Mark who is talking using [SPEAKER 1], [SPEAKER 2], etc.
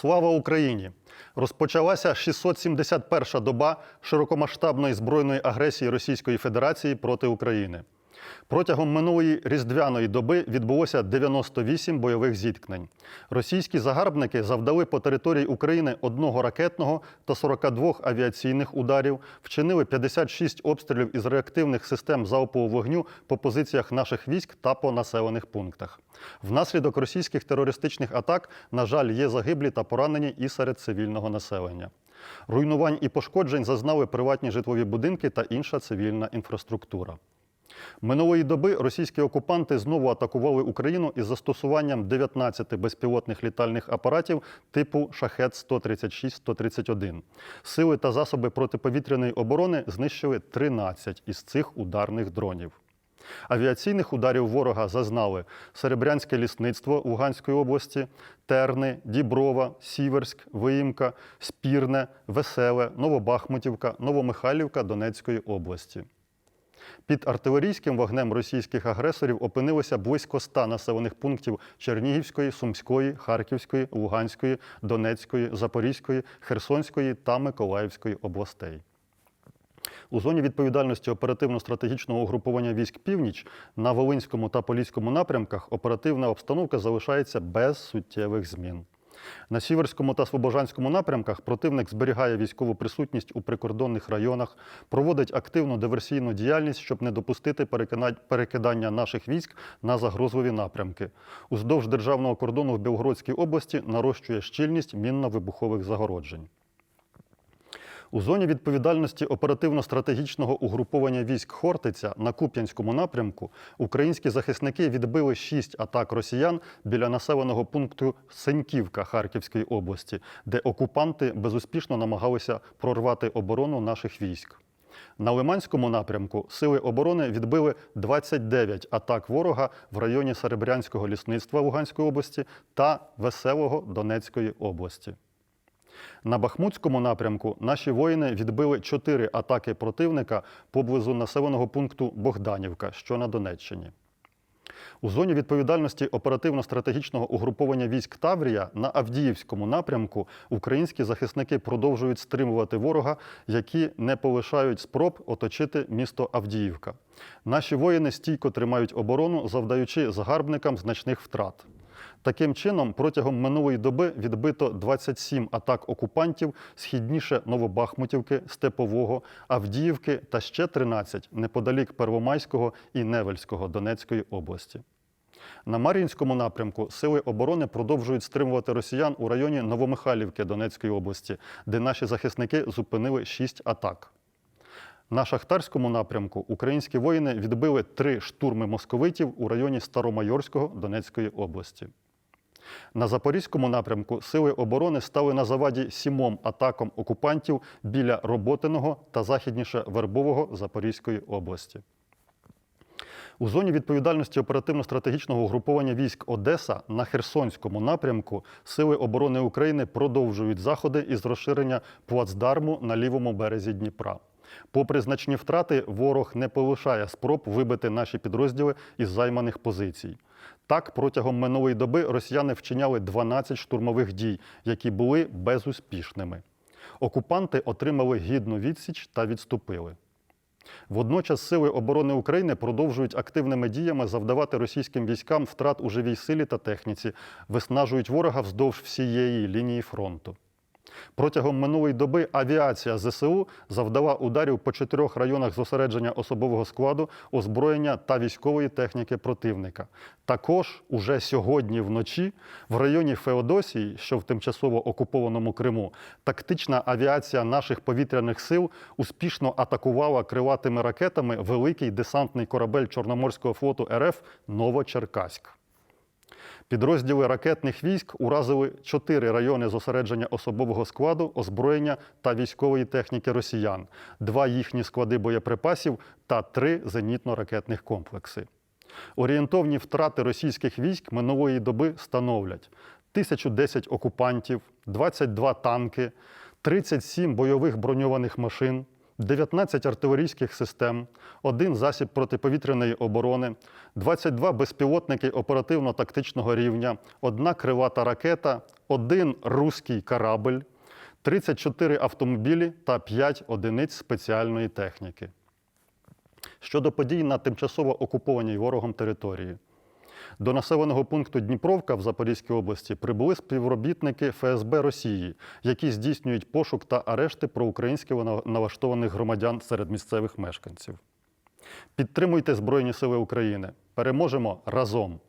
[SPEAKER 1] Слава Україні! Розпочалася 671-ша доба широкомасштабної збройної агресії Російської Федерації проти України. Протягом минулої різдвяної доби відбулося 98 бойових зіткнень. Російські загарбники завдали по території України одного ракетного та 42 авіаційних ударів, вчинили 56 обстрілів із реактивних систем залпового вогню по позиціях наших військ та по населених пунктах. Внаслідок російських терористичних атак, на жаль, є загиблі та поранені і серед цивільного населення. Руйнувань і пошкоджень зазнали приватні житлові будинки та інша цивільна інфраструктура. Минулої доби російські окупанти знову атакували Україну із застосуванням 19 безпілотних літальних апаратів типу шахет 136 131 Сили та засоби протиповітряної оборони знищили 13 із цих ударних дронів. Авіаційних ударів ворога зазнали Серебрянське лісництво Луганської області, Терни, Діброва, Сіверськ, Виїмка, Спірне, Веселе, Новобахмутівка, Новомихайлівка Донецької області. Під артилерійським вогнем російських агресорів опинилося близько ста населених пунктів Чернігівської, Сумської, Харківської, Луганської, Донецької, Запорізької, Херсонської та Миколаївської областей. У зоні відповідальності оперативно-стратегічного угруповання військ Північ на Волинському та Поліському напрямках оперативна обстановка залишається без суттєвих змін. На Сіверському та Слобожанському напрямках противник зберігає військову присутність у прикордонних районах, проводить активну диверсійну діяльність, щоб не допустити перекидання наших військ на загрозливі напрямки. Уздовж державного кордону в Білгородській області нарощує щільність мінно-вибухових загороджень. У зоні відповідальності оперативно-стратегічного угруповання військ Хортиця на Куп'янському напрямку українські захисники відбили шість атак росіян біля населеного пункту Сеньківка Харківської області, де окупанти безуспішно намагалися прорвати оборону наших військ. На Лиманському напрямку сили оборони відбили 29 атак ворога в районі Серебрянського лісництва Луганської області та Веселого Донецької області. На Бахмутському напрямку наші воїни відбили чотири атаки противника поблизу населеного пункту Богданівка, що на Донеччині. У зоні відповідальності оперативно-стратегічного угруповання військ Таврія на Авдіївському напрямку українські захисники продовжують стримувати ворога, які не полишають спроб оточити місто Авдіївка. Наші воїни стійко тримають оборону, завдаючи загарбникам значних втрат. Таким чином, протягом минулої доби відбито 27 атак окупантів східніше Новобахмутівки, Степового, Авдіївки та ще 13 неподалік Первомайського і Невельського Донецької області. На Мар'їнському напрямку сили оборони продовжують стримувати росіян у районі Новомихайлівки Донецької області, де наші захисники зупинили 6 атак. На Шахтарському напрямку українські воїни відбили три штурми московитів у районі Старомайорського Донецької області. На Запорізькому напрямку сили оборони стали на заваді сімом атакам окупантів біля Роботиного та західніше Вербового Запорізької області. У зоні відповідальності оперативно-стратегічного угруповання військ Одеса на Херсонському напрямку Сили оборони України продовжують заходи із розширення плацдарму на лівому березі Дніпра. Попри значні втрати, ворог не полишає спроб вибити наші підрозділи із займаних позицій. Так, протягом минулої доби росіяни вчиняли 12 штурмових дій, які були безуспішними. Окупанти отримали гідну відсіч та відступили. Водночас Сили оборони України продовжують активними діями завдавати російським військам втрат у живій силі та техніці, виснажують ворога вздовж всієї лінії фронту. Протягом минулої доби авіація ЗСУ завдала ударів по чотирьох районах зосередження особового складу, озброєння та військової техніки противника. Також уже сьогодні вночі в районі Феодосії, що в тимчасово окупованому Криму, тактична авіація наших повітряних сил успішно атакувала крилатими ракетами великий десантний корабель Чорноморського флоту РФ Новочеркаськ. Підрозділи ракетних військ уразили чотири райони зосередження особового складу, озброєння та військової техніки росіян, два їхні склади боєприпасів та три зенітно-ракетних комплекси. Орієнтовні втрати російських військ минулої доби становлять 1010 окупантів, 22 танки, 37 бойових броньованих машин, 19 артилерійських систем, один засіб протиповітряної оборони, 22 безпілотники оперативно-тактичного рівня, одна кривата ракета, один руський корабль, 34 автомобілі та 5 одиниць спеціальної техніки. Щодо подій на тимчасово окупованій ворогом території. До населеного пункту Дніпровка в Запорізькій області прибули співробітники ФСБ Росії, які здійснюють пошук та арешти проукраїнських налаштованих громадян серед місцевих мешканців. Підтримуйте Збройні Сили України. Переможемо разом!